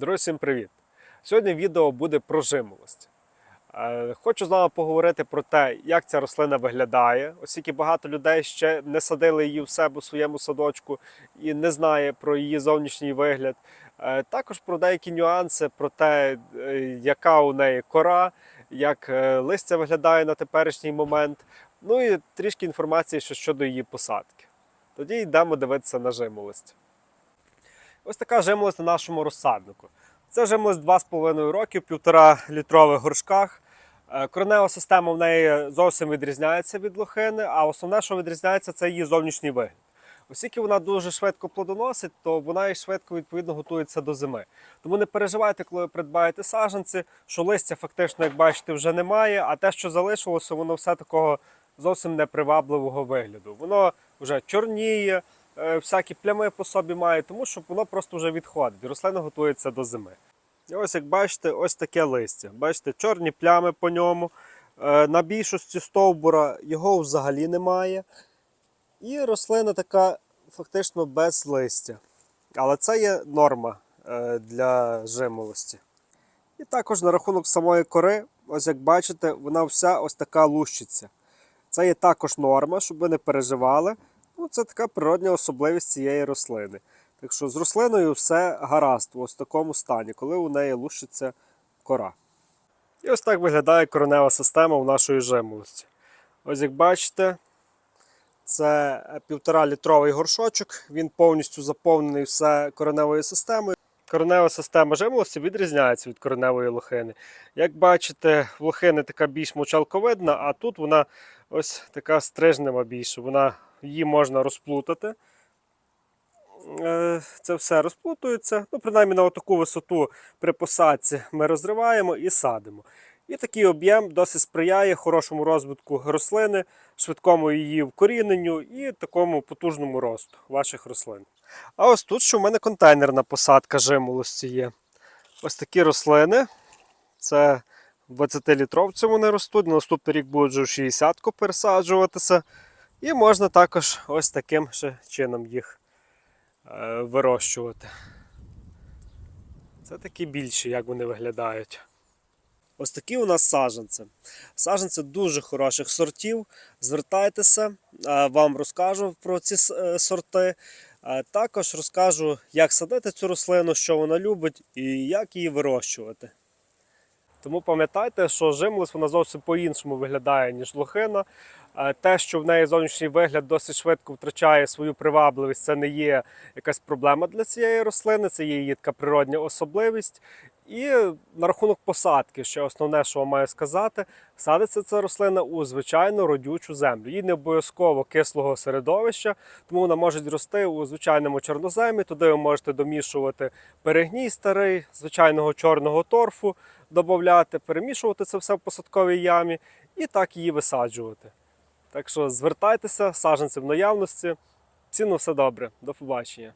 Друзі, всім привіт! Сьогодні відео буде про жимолость. Е, Хочу з вами поговорити про те, як ця рослина виглядає, оскільки багато людей ще не садили її в себе у своєму садочку і не знає про її зовнішній вигляд. Е, Також про деякі нюанси, про те, е, яка у неї кора, як листя виглядає на теперішній момент. Ну і трішки інформації щодо її посадки. Тоді йдемо дивитися на жимолость. Ось така жимолость на нашому розсаднику. Це жимолость 2,5 роки в 1,5 літрових горшках. Е, Коренева система в неї зовсім відрізняється від лохини, а основне, що відрізняється, це її зовнішній вигляд. Оскільки вона дуже швидко плодоносить, то вона і швидко відповідно готується до зими. Тому не переживайте, коли ви придбаєте саджанці, що листя фактично, як бачите, вже немає, а те, що залишилося, воно все такого зовсім непривабливого вигляду. Воно вже чорніє, всякі плями по собі має, тому що воно просто вже відходить. Рослина готується до зими. І ось як бачите, ось таке листя. Бачите, чорні плями по ньому. Е, На більшості стовбура його взагалі немає. І рослина така фактично без листя. Але це є норма е, для жимолості. І також на рахунок самої кори, ось як бачите, вона вся ось така лущиться. Це є також норма, щоб ви не переживали. Ну, це така природня особливість цієї рослини. Так що з рослиною все гаразд ось такому стані, коли у неї лущиться кора. І ось так виглядає коренева система в нашої жимолості. Ось як бачите, це півтора літровий горшочок, він повністю заповнений все кореневою системою. Коренева система жимолості відрізняється від кореневої лохини. Як бачите, в лохини така більш мочалковидна, а тут вона ось така стрижнева більше. Вона, її можна розплутати. Е, Це все розплутується. Ну, принаймні на таку висоту при посадці ми розриваємо і садимо. І такий об'єм досить сприяє хорошому розвитку рослини, швидкому її вкоріненню і такому потужному росту ваших рослин. А ось тут, що в мене контейнерна посадка жимолості є. Ось такі рослини. Це 20-літровці вони ростуть. На наступний рік будуть вже в 60-ку пересаджуватися. І можна також ось таким ще чином їх е, вирощувати. Це такі більші, як вони виглядають. Ось такі у нас саджанці. Саджанці дуже хороших сортів. Звертайтеся, е, вам розкажу про ці е, сорти. Також розкажу, як садити цю рослину, що вона любить і як її вирощувати. Тому пам'ятайте, що жимолость вона зовсім по-іншому виглядає, ніж лохина. Те, що в неї зовнішній вигляд досить швидко втрачає свою привабливість, це не є якась проблема для цієї рослини, це є її така природня особливість. І на рахунок посадки, ще основне, що маю сказати, садиться ця рослина у звичайну родючу землю. Їй не обов'язково кислого середовища, тому вона може рости у звичайному чорноземі. Туди ви можете домішувати перегній старий, звичайного чорного торфу, додати, перемішувати це все в посадковій ямі і так її висаджувати. Так що звертайтеся, саджанці в наявності. Ціну все добре. До побачення.